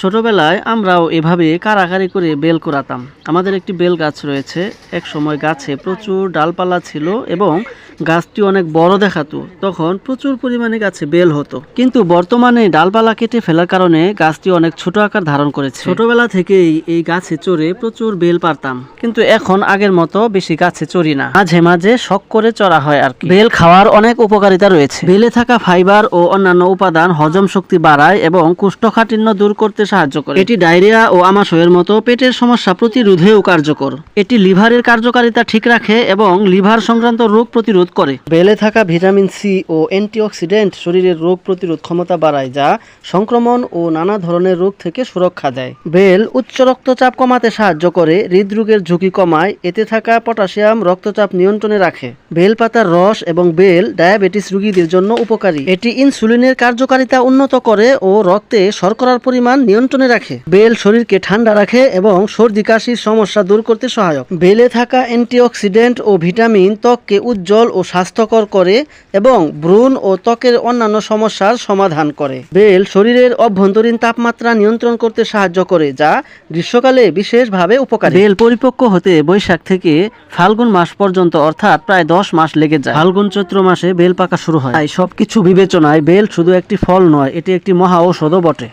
ছোটবেলায় আমরাও এভাবে কারাকারি করে বেল কুড়াতাম আমাদের একটি বেল গাছ রয়েছে। এক সময় গাছে প্রচুর ডালপালা ছিল এবং গাছটি অনেক বড় দেখাতো, তখন প্রচুর পরিমাণে গাছে বেল হতো। কিন্তু বর্তমানে ডালপালা কেটে ফেলার কারণে গাছটি অনেক ছোট আকার ধারণ করেছে। ছোটবেলা থেকেই এই গাছে চড়ে প্রচুর বেল পারতাম। কিন্তু এখন আগের মতো বেশি গাছে চড়ি না। মাঝে মাঝে শখ করে চড়া হয় আর বেল খাওয়ার অনেক উপকারিতা রয়েছে। বেলে থাকা ফাইবার ও অন্যান্য উপাদান হজম শক্তি বাড়ায় এবং কোষ্ঠকাঠিন্য দূর করতে সাহায্য করে। এটি ডায়রিয়া ও আমাশয়ের মতো পেটের সমস্যা প্রতিরোধেও কার্যকর। এটি লিভারের কার্যকারিতা ঠিক রাখে এবং লিভার সংক্রান্ত রোগ প্রতিরোধ করে। বেলে থাকা ভিটামিন সি ও অ্যান্টিঅক্সিডেন্ট শরীরের রোগ প্রতিরোধ ক্ষমতা বাড়ায়, যা সংক্রমণ ও নানা ধরনের রোগ থেকে সুরক্ষা দেয়। বেল উচ্চ রক্তচাপ কমাতে সাহায্য করে, হৃদরোগের ঝুঁকি কমায়, এতে থাকা পটাশিয়াম রক্তচাপ নিয়ন্ত্রণে রাখে। বেল পাতার রস এবং বেল ডায়াবেটিস রোগীদের জন্য উপকারী। এটি ইনসুলিনের কার্যকারিতা উন্নত করে ও রক্তে শর্করার পরিমাণ নিয়ন্ত্রণে রাখে। বেল শরীরকে ঠান্ডা রাখে এবং সর্দি, কাশির সমস্যা দূর করতে সহায়ক। বেলে থাকা অ্যান্টিঅক্সিডেন্ট ও ভিটামিন ত্বককে উজ্জ্বল ও স্বাস্থ্যকর করে এবং ভ্রূণ ও ত্বকের অন্যান্য সমস্যার সমাধান করে। বেল শরীরের অভ্যন্তরীণ তাপমাত্রা নিয়ন্ত্রণ করতে সাহায্য করে, যা গ্রীষ্মকালে বিশেষভাবে উপকারী। বেল পরিপক্ক হতে বৈশাখ থেকে ফাল্গুন মাস পর্যন্ত, অর্থাৎ প্রায় দশ মাস লেগে যায়। ফাল্গুন চৈত্র মাসে বেল পাকা শুরু হয়। তাই সবকিছু বিবেচনায় বেল শুধু একটি ফল নয়, এটি একটি মহা ঔষধও বটে।